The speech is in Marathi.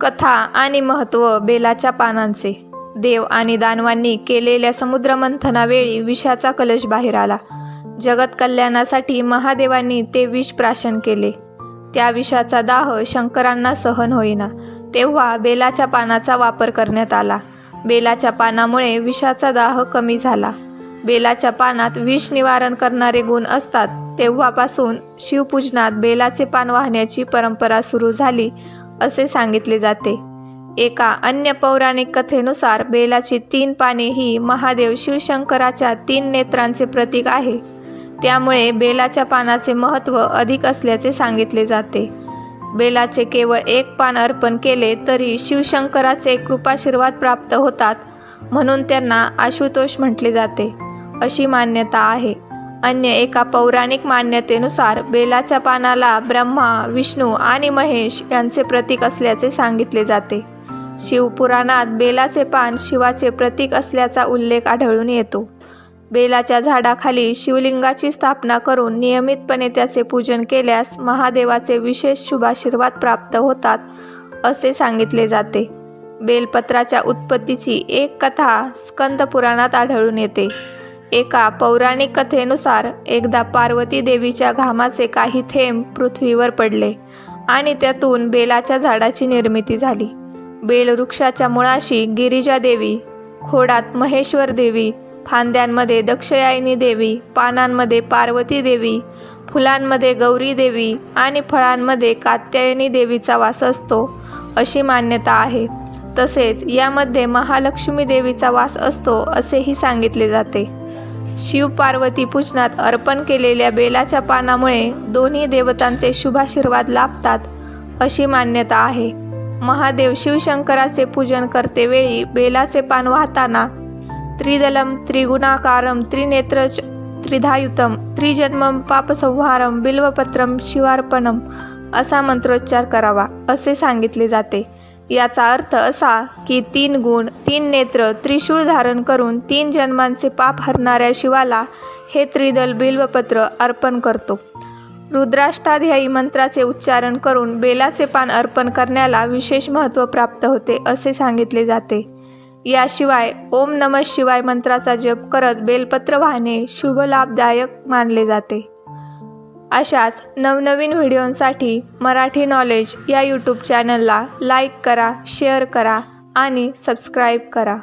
कथा आणि महत्त्व बेलाच्या पानांचे. देव आणि दानवांनी केलेल्या समुद्रमंथनावेळी विषाचा कलश बाहेर आला. जगत कल्याणासाठी महादेवांनी ते विष प्राशन केले. त्या विषाचा दाह शंकरांना सहन होईना तेव्हा बेलाच्या पानाचा वापर करण्यात आला. बेलाच्या पानामुळे विषाचा दाह कमी झाला. बेलाच्या पानात विष निवारण करणारे गुण असतात. तेव्हापासून शिवपूजनात बेलाचे पान वाहण्याची परंपरा सुरू झाली. असे सांगितले जाते. एका अन्य पौराणिक कथेनुसार बेलाची तीन पाने ही महादेव शिवशंकराच्या तीन नेत्रांचे प्रतीक आहे. त्यामुळे बेलाच्या पानाचे महत्त्व अधिक असल्याचे सांगितले जाते. बेलाचे केवळ एक पान अर्पण केले तरी शिवशंकराचे कृपाशीर्वाद प्राप्त होतात म्हणून त्यांना आशुतोष म्हटले जाते. अशी मान्यता आहे. अन्य एका पौराणिक मान्यतेनुसार बेलाच्या पानाला ब्रह्मा विष्णू आणि महेश यांचे प्रतीक असल्याचे सांगितले जाते. शिवपुराणात बेलाचे पान शिवाचे प्रतीक असल्याचा उल्लेख आढळून येतो. बेलाच्या झाडाखाली शिवलिंगाची स्थापना करून नियमितपणे त्याचे पूजन केल्यास महादेवाचे विशेष शुभाशीर्वाद प्राप्त होतात असे सांगितले जाते. बेलपत्राच्या उत्पत्तीची एक कथा स्कंद पुराणात आढळून येते. एका पौराणिक कथेनुसार एकदा पार्वती देवीच्या घामाचे काही थेंब पृथ्वीवर पडले आणि त्यातून बेलाच्या झाडाची निर्मिती झाली. बेल वृक्षाच्या मुळाशी गिरिजा देवी खोडात महेश्वर देवी फांद्यांमध्ये दक्षयायनी देवी पानांमध्ये पार्वती देवी फुलांमध्ये गौरी देवी आणि फळांमध्ये कात्यायनी देवीचा वास असतो अशी मान्यता आहे. तसेच यामध्ये महालक्ष्मी देवीचा वास असतो असेही सांगितले जाते. शिव पार्वती पूजनात अर्पण केलेल्या बेलाच्या पानामुळे दोन्ही देवतांचे शुभाशीर्वाद लाभतात अशी मान्यता आहे. महादेव शिवशंकराचे पूजन करतेवेळी बेलाचे पान वाहताना त्रिदलम त्रिगुणाकारम त्रिनेत्र त्रिधायुतम त्रिजन्मम पापसंहारम बिल्वपत्रम शिवार्पणम असा मंत्रोच्चार करावा असे सांगितले जाते. याचा अर्थ असा की तीन गुण तीन नेत्र त्रिशूळ धारण करून तीन जन्मांचे पाप हरणाऱ्या शिवाला हे त्रिदल बिल्वपत्र अर्पण करतो. रुद्राष्टाध्यायी मंत्राचे उच्चारण करून बेलाचे पान अर्पण करण्याला विशेष महत्त्व प्राप्त होते असे सांगितले जाते. याशिवाय ओम नमः शिवाय मंत्राचा जप करत बेलपत्र वाहणे शुभ लाभदायक मानले जाते. अशाच नवनवीन व्हिडिओंसाठी मराठी नॉलेज या यूट्यूब चॅनलला लाईक करा शेअर करा आणि सबस्क्राईब करा.